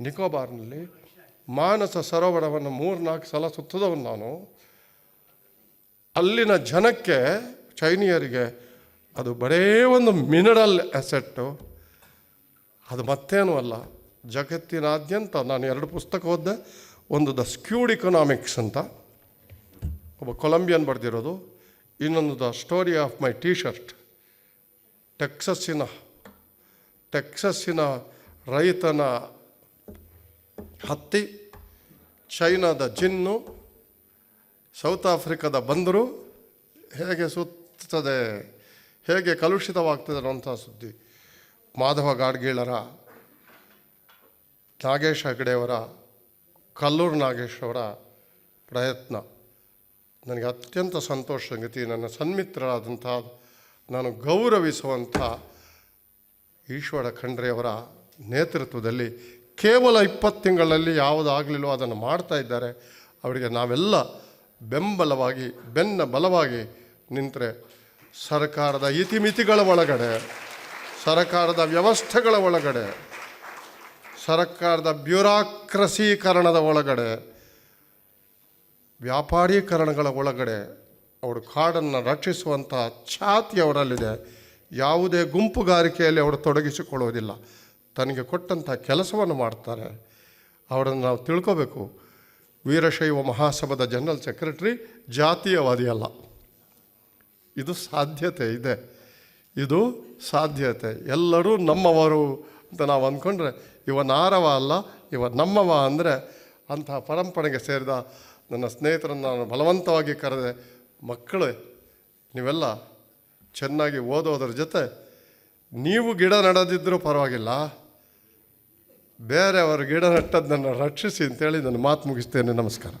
ನಿಕೋಬಾರ್ನಲ್ಲಿ ಮಾನಸ ಸರೋವರವನ್ನು ಮೂರು ನಾಲ್ಕು ಸಲ ಸುತ್ತದವನು ನಾನು. ಅಲ್ಲಿನ ಜನಕ್ಕೆ, ಚೈನೀಯರಿಗೆ ಅದು ಬರೇ ಒಂದು ಮಿನರಲ್ ಅಸೆಟ್ಟು. ಅದು ಮತ್ತೇನೂ ಅಲ್ಲ. ಜಗತ್ತಿನಾದ್ಯಂತ ನಾನು ಎರಡು ಪುಸ್ತಕ ಓದಿದೆ. ಒಂದು ದ ಸ್ಕ್ಯೂಡ್ ಇಕನಾಮಿಕ್ಸ್ ಅಂತ. ಒಬ್ಬ ಕೊಲಂಬಿಯನ್ ಬರೆದಿರೋದು. ಇನ್ನೊಂದು the story of my T shirt ಟೆಕ್ಸಸ್ಸಿನ ಟೆಕ್ಸಸ್ಸಿನ ರೈತನ ಹತ್ತಿ, ಚೈನಾದ ಜಿನ್ನು, ಸೌತ್ ಆಫ್ರಿಕಾದ ಬಂದರು. ಹೇಗೆ ಸುತ್ತದೆ, ಹೇಗೆ ಕಲುಷಿತವಾಗ್ತದೆ ಅನ್ನೋಂಥ ಸುದ್ದಿ. ಮಾಧವ ಗಾಡ್ಗೀಳರ, ನಾಗೇಶ್ ಹೆಗಡೆಯವರ, ಕಲ್ಲೂರು ನಾಗೇಶ್ ಅವರ ಪ್ರಯತ್ನ. ನನಗೆ ಅತ್ಯಂತ ಸಂತೋಷ ಸಂಗತಿ, ನನ್ನ ಸನ್ಮಿತ್ರರಾದಂಥ, ನಾನು ಗೌರವಿಸುವಂಥ ಈಶ್ವರ ಖಂಡ್ರೆಯವರ ನೇತೃತ್ವದಲ್ಲಿ ಕೇವಲ ಇಪ್ಪತ್ತು ತಿಂಗಳಲ್ಲಿ ಯಾವುದಾಗಲಿಲ್ಲೋ ಅದನ್ನು ಮಾಡ್ತಾ ಇದ್ದಾರೆ. ಅವರಿಗೆ ನಾವೆಲ್ಲ ಬೆಂಬಲವಾಗಿ, ಬೆನ್ನ ಬಲವಾಗಿ ನಿಂತರೆ ಸರ್ಕಾರದ ಇತಿಮಿತಿಗಳ ಒಳಗಡೆ, ಸರ್ಕಾರದ ವ್ಯವಸ್ಥೆಗಳ ಒಳಗಡೆ, ಸರ್ಕಾರದ ಬ್ಯೂರಾಕ್ರಸೀಕರಣದ ಒಳಗಡೆ ವ್ಯಾಪಾರೀಕರಣಗಳ ಒಳಗಡೆ ಅವರು ಕಾಡನ್ನು ರಕ್ಷಿಸುವಂಥ ಛಾತಿ ಅವರಲ್ಲಿದೆ. ಯಾವುದೇ ಗುಂಪುಗಾರಿಕೆಯಲ್ಲಿ ಅವರು ತೊಡಗಿಸಿಕೊಳ್ಳುವುದಿಲ್ಲ. ತನಗೆ ಕೊಟ್ಟಂಥ ಕೆಲಸವನ್ನು ಮಾಡ್ತಾರೆ. ಅವರನ್ನು ನಾವು ತಿಳ್ಕೋಬೇಕು. ವೀರಶೈವ ಮಹಾಸಭಾದ ಜನರಲ್ ಸೆಕ್ರೆಟರಿ ಜಾತೀಯವಾದಿ ಅಲ್ಲ. ಇದು ಸಾಧ್ಯತೆ ಇದೆ. ಇದು ಸಾಧ್ಯತೆ. ಎಲ್ಲರೂ ನಮ್ಮವರು ಅಂತ ನಾವು ಅಂದ್ಕೊಂಡ್ರೆ, ಇವ ನಾರವ ಅಲ್ಲ, ಇವ ನಮ್ಮವ ಅಂದರೆ ಅಂತಹ ಪರಂಪರೆಗೆ ಸೇರಿದ ನನ್ನ ಸ್ನೇಹಿತರನ್ನು ನಾನು ಬಲವಂತವಾಗಿ ಕರೆದೆ, ಮಕ್ಕಳು, ನೀವೆಲ್ಲ ಚೆನ್ನಾಗಿ ಓದೋದ್ರ ಜೊತೆ ನೀವು ಗಿಡ ನಡೆದಿದ್ದರೂ ಪರವಾಗಿಲ್ಲ. ಬೇರೆಯವರು ಗಿಡ ನೆಟ್ಟದ್ದನ್ನು ರಕ್ಷಿಸಿ ಅಂತೇಳಿ ನನ್ನ ಮಾತು ಮುಗಿಸ್ತೇನೆ. ನಮಸ್ಕಾರ.